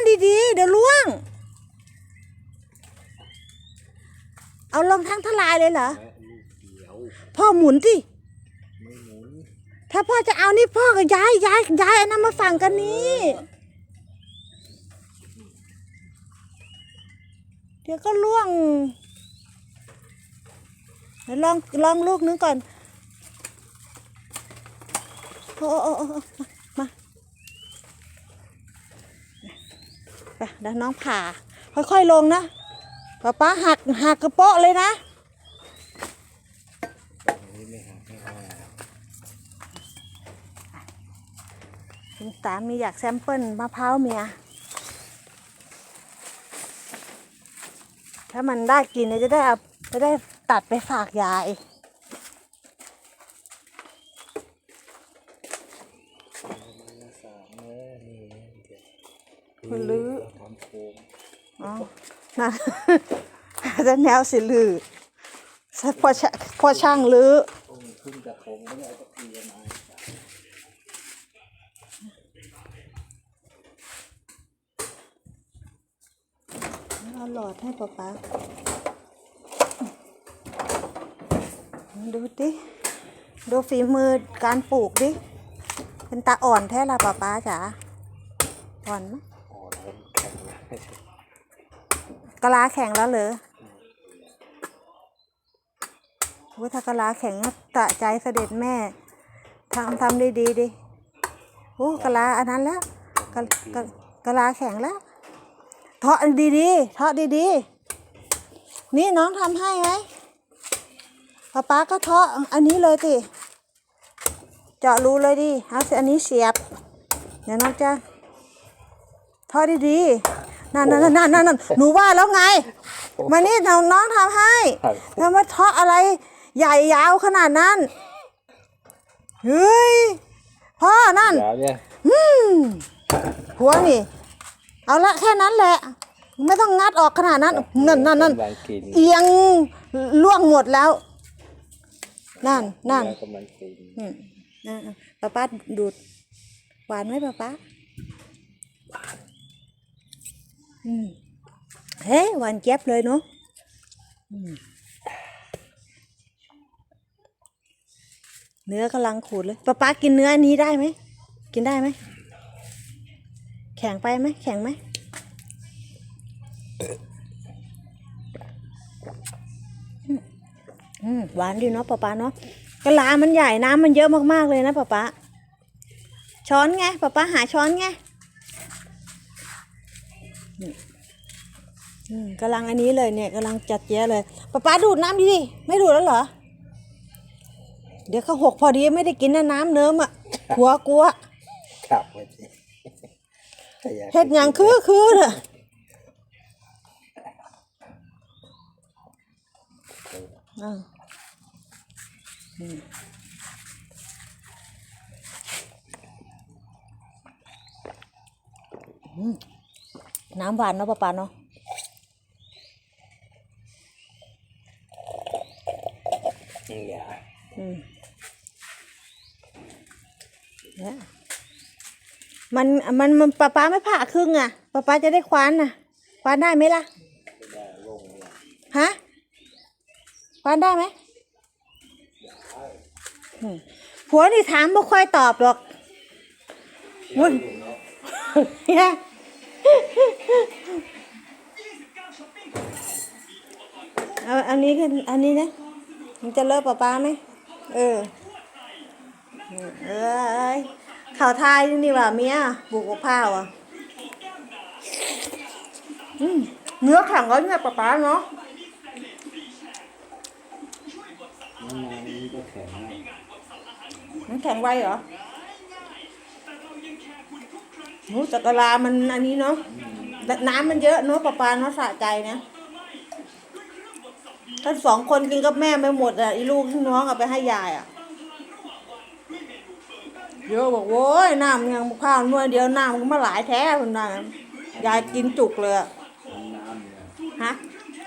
นั่นดีๆ เดี๋ยวล่วง เอาลงทั้งทลายเลยเหรอ และลูกเดียว พ่อหมุนสิ ไม่หมุนถ้าพ่อจะเอานี่พ่อก็ย้ายย้ายย้ายอันนั้นมาฝั่งกันนี้ เดี๋ยวก็ล่วงเดี๋ยวลองลองลูกนึงก่อน โอ้โอ้โอ้โอ้มา ไปเดี๋ยวน้องผ่า ค่อยๆลงนะป๊าป๊าหักหักกระโปะเลยนะอันนี้ไม่หักไม่ว่าคุณสามีอยากแซมเปิลมะพร้าวเมีย ถ้ามันได้กินเนี่ยจะได้เอาจะได้ตัดไปฝากยายมันละสามเนื้อ นี่เดี๋ยวาทำโค้งอ๋อนั่นจะแนวสิลือพอชะพอช่างลือต้นขึ้นจากระทงไม่ได้เอาตะเกียบมาเอาหลอดให้ป๊าป๊าดูดิ ดูฝีมือการปลูกดิ เป็นตาอ่อนแท้ละป๊าป๊าจ๋าอ่อนไหม กะลาแข็งแล้วเหรอว่าถ้ากะลาแข็งตะใจเสด็จแม่ทำทำดีดีดิโอ้กะลาอันนั้นแล้วกะกะกะลาแข็งแล้วเทาะดีดีเทาะดีดีนี่น้องทำให้ไหมป๊าป๊าก็เทาะอันนี้เลยสิเจาะรูเลยดิเอาอันนี้เสียบ เดี๋ยวน้องจะเทาะดีดีๆ นั่นนั่นนั่นนั่นนั่นหนูว่าแล้วไง มานี่น้องน้องทำให้ครับแล้วมาเทาะอะไร ใหญ่ยาวขนาดนั้น เฮ้ย พ่อนั่นเดี๋ยวเนี่ยอืมหัวนี่ เอาละแค่นั้นแหละ ไม่ต้องงัดออกขนาดนั้น นั่นนั่นนั่นกำลังกินเอียงล่วงหมดแล้ว นั่นนั่นแล้วกำลังกินอืมนั่นป้าป้าดูด หวานไหมป้าป้าอืม เฮ้ยหวานเจี๊บเลยเนาะเนื้อกำลังขูดเลยป้าป้ากินเนื้ออันนี้ได้ไหม กินได้ไหม แข็งไปไหม แข็งไหมอืมหวานดีเนาะป้าป้าเนาะกะลามันใหญ่น้ำมันเยอะมากๆเลยนะป้าป้าช้อนไงป้าป้าหาช้อนไง กำลังอันนี้เลยเนี่ยกำลังจัดเจ๊ยเลยป้าป้าดูดน้ำดิดิไม่ดูดแล้วเหรอ เดี๋ยวเขาหกพอดีไม่ได้กินนะน้ำเนิ้มอะหัวกลัวขับมาสิถ้าอยากเฮ็ดหยังคือคือเนอะอ่าอืมอืม น้ำหวานเนาะป้าปาเนาะอย่าอืมเนี่ยมันมันมันป้าป้าไม่ผ่าครึ่งอะป้าป้าจะได้คว้านน่ะ คว้านได้ไหมล่ะไม่ได้ลงเลยฮะคว้านได้ไหมอืมผัวนี่ถามไม่ค่อยตอบหรอกวุ้นเนี่ย เอาอันนี้กันอันนี้นะมันจะเลิกป้าป้าไหมเออเอ้ยข่าวไทยนี่ว่าเมียบุกกับข้าวอะอืมเนื้อแข็งก็เนี่ยป้าป้าเนาะนานๆนี้ก็แข็งนะมันแข็งไวเหรอ หมูจักรลามันอันนี้เนาะแต่น้ำมันเยอะเนาะปลาปลาเนาะสะใจนะถ้าสองคนกินกับแม่ไม่หมดอะอีลูกที่น้องเอาไปให้ยายอะเดี๋ยวบอกโว้ยน้ำยังข้าวหน่วยเดียวน้ำมันก็มาหลายแท้คนนั้นยายกินจุกเลยอะน้ำเนี่ยฮะ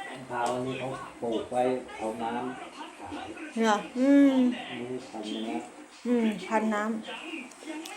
มะพร้าวนี่เขาปลูกไว้เอาน้ำขายเนี่ยอืมไม่ได้ทำนะอืมพันน้ำ